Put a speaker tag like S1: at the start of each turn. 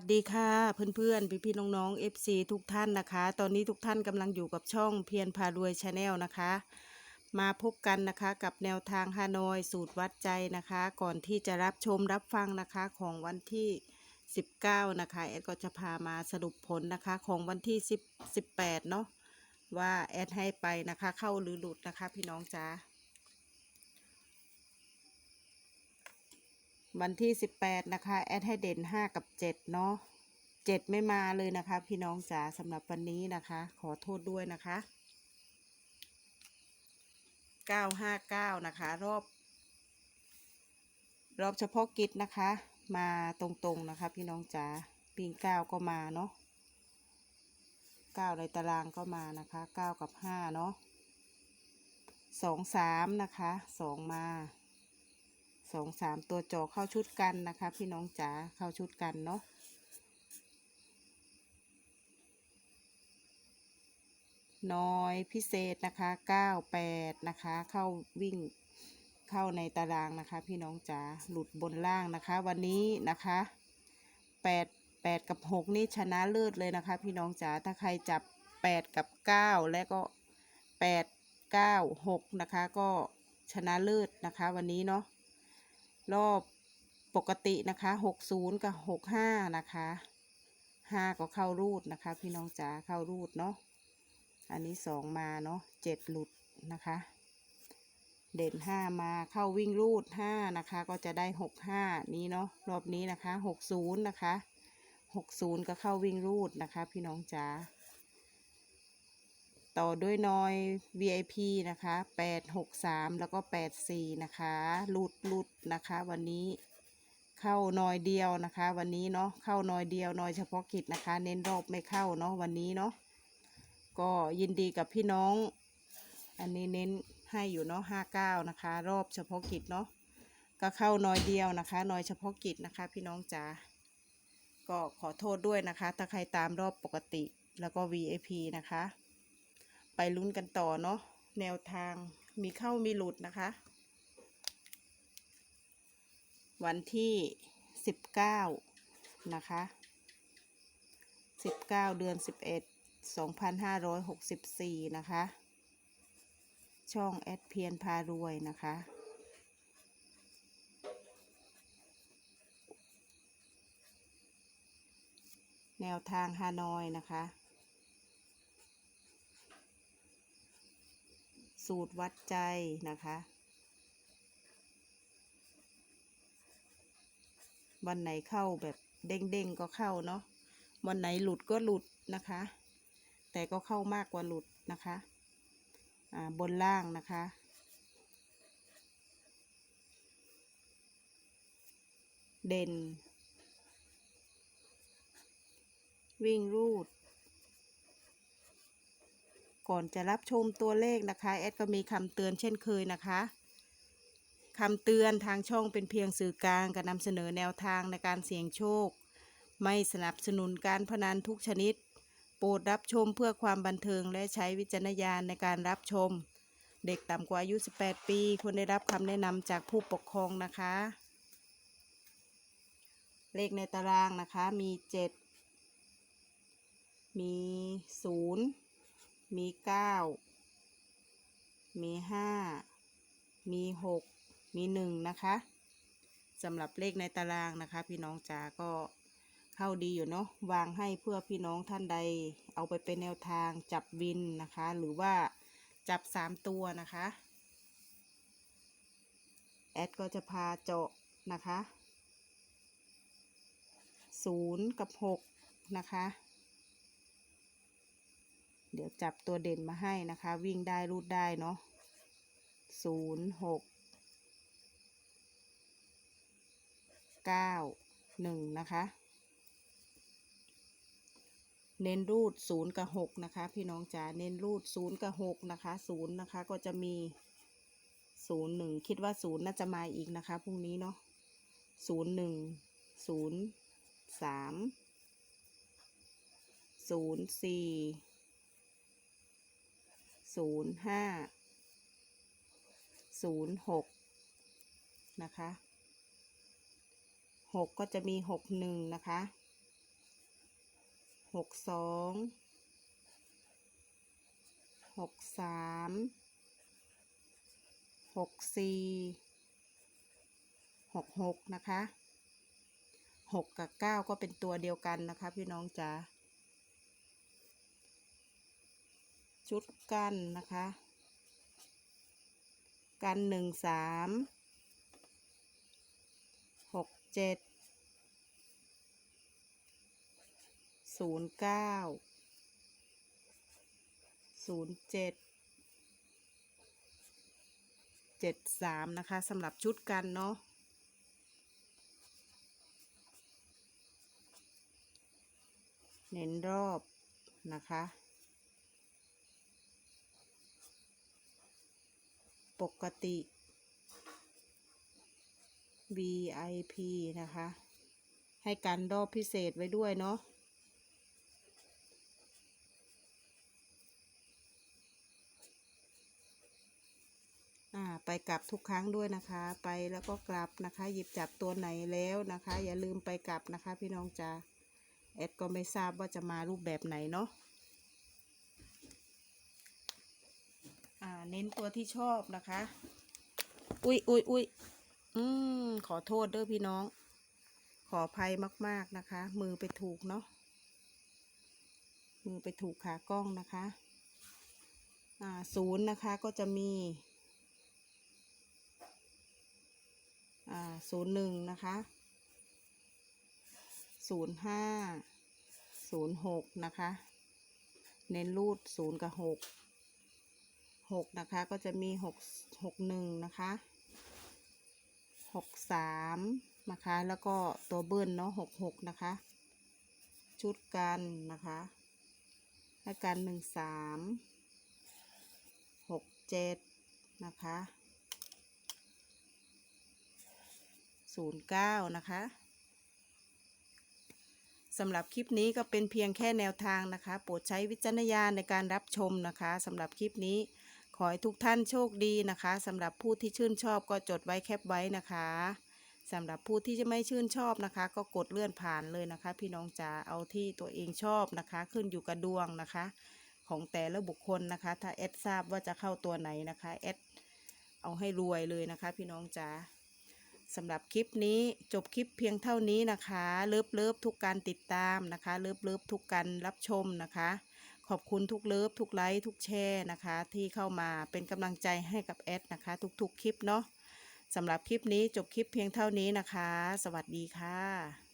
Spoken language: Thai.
S1: วัสดีค่ะเพื่อนๆ พี่ๆน้องๆ FC ทุกท่านนะคะ ตอนนี้ทุกท่านกำลังอยู่กับช่องเพียรพารวยชาแนลนะคะ มาพบกันนะคะกับแนวทางฮานอยสูตรวัดใจนะคะ ก่อนที่จะรับชมรับฟังนะคะของวันที่ 19 นะคะ แอดก็จะพามาสรุปผลนะคะของวันที่10 18 เนาะว่าแอดให้ไปนะคะ เข้าหรือหลุดนะคะพี่น้องจ้า วันที่18นะคะ แอดให้เด่น5กับ7เนาะ7ไม่มาเลยนะคะ พี่น้องจ๋าสำหรับวันนี้นะคะ ขอโทษด้วยนะคะ959นะคะ รอบ รอบเฉพาะกิจนะคะ มาตรงๆนะคะ พี่น้องจ๋าปิง9ก็มาเนาะ9ในตารางก็มานะคะ9กับ5เนาะ2 3นะคะ2มา สองสามตัวจอเข้าชุดกันนะคะ พี่น้องจ๋าเข้าชุดกันเนาะน้อยพิเศษนะคะเก้าแปดนะคะ เข้าวิ่งเข้าในตารางนะคะ พี่น้องจ๋าหลุดบนล่างนะคะ วันนี้นะคะแปดแปดกับหกนี่ชนะเลิศเลยนะคะ พี่น้องจ๋าถ้าใครจับแปดกับเก้าและก็แปดเก้าหกนะคะ ก็ชนะเลิศนะคะ วันนี้เนาะ รอบปกตินะคะหกศูนย์กับหกห้านะคะห้าก็เข้ารูดนะคะ พี่น้องจ๋าเข้ารูดเนาะอันนี้สองมาเนาะเจ็ดหลุดนะคะ เด่นห้ามาเข้าวิ่งรูดห้านะคะ ก็จะได้หกห้านี้เนาะรอบนี้นะคะหกศูนย์นะคะหกศูนย์ก็เข้าวิ่งรูดนะคะ พี่น้องจ๋า ต่อด้วยนอย VIP นะคะแปดหกสามแล้วก็แปดสี่นะคะลุดลุดนะคะ วันนี้เข้านอยเดียวนะคะ วันนี้เนาะเข้านอยเดียวนอยเฉพาะกิจนะคะ เน้นรอบไม่เข้าเนาะวันนี้เนาะก็ยินดีกับพี่น้อง อันนี้เน้นให้อยู่เนาะห้าเก้านะคะ รอบเฉพาะกิจเนาะก็เข้านอยเดียวนะคะนอยเฉพาะกิจนะคะ พี่น้องจ๋าก็ขอโทษด้วยนะคะ ถ้าใครตามรอบปกติแล้วก็ VIP นะคะ ไปลุ้นกันต่อเนาะแนวทางมีเข้ามีหลุดนะคะ วันที่สิบเก้านะคะสิบเก้าเดือนสิบเอ็ดสองพันห้าร้อยหกสิบสี่นะคะ ช่องแอดเพียนพารวยนะคะแนวทางฮานอยนะคะ สูตรวัดใจนะคะ วันไหนเข้าแบบเด้งๆก็เข้าเนาะวันไหนหลุดก็หลุดนะคะ แต่ก็เข้ามากกว่าหลุดนะคะอ่าบนล่างนะคะ เด่น วิ่งรูด ก่อนจะรับชมตัวเลขนะคะ แอดก็มีคำเตือนเช่นเคยนะคะคำเตือนทางช่องเป็นเพียงสื่อกลางการนำเสนอแนวทางในการเสี่ยงโชค ไม่สนับสนุนการพนันทุกชนิด โปรดรับชมเพื่อความบันเทิงและใช้วิจารณญาณในการรับชม เด็กต่ำกว่าอายุ 18 ปีควรได้รับคำแนะนำจากผู้ปกครองนะคะ เลขในตารางนะคะมี 7 มี 0 มีเก้ามีห้ามีหกมีหนึ่งนะคะสำหรับเลขในตารางนะคะ พี่น้องจ๋าก็เข้าดีอยู่เนาะวางให้เพื่อพี่น้องท่านใด เอาไปเป็นแนวทางจับวินนะคะ หรือว่าจับสามตัวนะคะแอดก็จะพาเจาะนะคะศูนย์กับหกนะคะ เดี๋ยวจับตัวเด่นมาให้นะคะ วิ่งได้รูดได้เนาะศูนย์หกเก้าหนึ่งนะคะ เน้นรูดศูนย์กับหกนะคะ พี่น้องจ๋าเน้นรูดศูนย์กับหกนะคะศูนย์นะคะก็จะมีศูนย์หนึ่งคิดว่าศูนย์น่าจะมาอีกนะคะพรุ่งนี้เนาะศูนย์หนึ่งศูนย์สามศูนย์สี่ ศูนย์ห้าศูนย์หกนะคะหกก็จะมีหกหนึ่งนะคะหกสองหกสามหกสี่หกหกนะคะหกกับเก้าก็เป็นตัวเดียวกันนะคะพี่น้องจ๋า ชุดกันนะคะ กันหนึ่งสามหกเจ็ดศูนย์เก้าศูนย์เจ็ดเจ็ดสามนะคะสำหรับชุดกันเนาะเน้นรอบนะคะ ปกติ VIP นะคะ ให้กันรอบพิเศษไว้ด้วยเนาะอ่าไปกลับทุกครั้งด้วยนะคะ ไปแล้วก็กลับนะคะ หยิบจับตัวไหนแล้วนะคะ อย่าลืมไปกลับนะคะ พี่น้องจ๋าแอดก็ไม่ทราบว่าจะมารูปแบบไหนเนาะ อ่า เน้นตัวที่ชอบนะคะ อุ้ยอุ้ยอุ้ยอืมขอโทษเด้อพี่น้อง ขออภัยมาก ๆนะคะ มือไปถูกเนาะ มือไปถูกขากล้องนะคะ อ่าศูนย์นะคะก็จะมี อ่าศูนย์หนึ่งนะคะศูนย์ห้าศูนย์หกนะคะ เน้นรูดศูนย์กับหก หกนะคะ ก็จะมีหกหกหนึ่งนะคะหกสามนะคะ แล้วก็ตัวเบิ้ลเนาะหกหกนะคะ ชุดกันนะคะให้กันหนึ่งสามหกเจ็ดนะคะศูนย์เก้านะคะสำหรับคลิปนี้ก็เป็นเพียงแค่แนวทางนะคะ โปรดใช้วิจารณญาณในการรับชมนะคะสำหรับคลิปนี้ ขอให้ทุกท่านโชคดีนะคะสำหรับผู้ที่ชื่นชอบก็จดไว้แคปไว้นะคะสำหรับผู้ที่จะไม่ชื่นชอบนะคะ ก็กดเลื่อนผ่านเลยนะคะ พี่น้องจ๋าเอาที่ตัวเองชอบนะคะ ขึ้นอยู่กับดวงนะคะ ของแต่ละบุคคลนะคะ ถ้าแอดทราบว่าจะเข้าตัวไหนนะคะแอดเอาให้รวยเลยนะคะ พี่น้องจ๋าสำหรับคลิปนี้จบคลิปเพียงเท่านี้นะคะ เลิฟเลิฟทุกการติดตามนะคะ เลิฟเลิฟทุกการรับชมนะคะ ขอบคุณทุกเลิฟทุกไลค์ทุกแชร์นะคะ ที่เข้ามาเป็นกำลังใจให้กับแอดนะคะ ทุกๆคลิปเนาะสำหรับคลิปนี้จบคลิปเพียงเท่านี้นะคะ สวัสดีค่ะ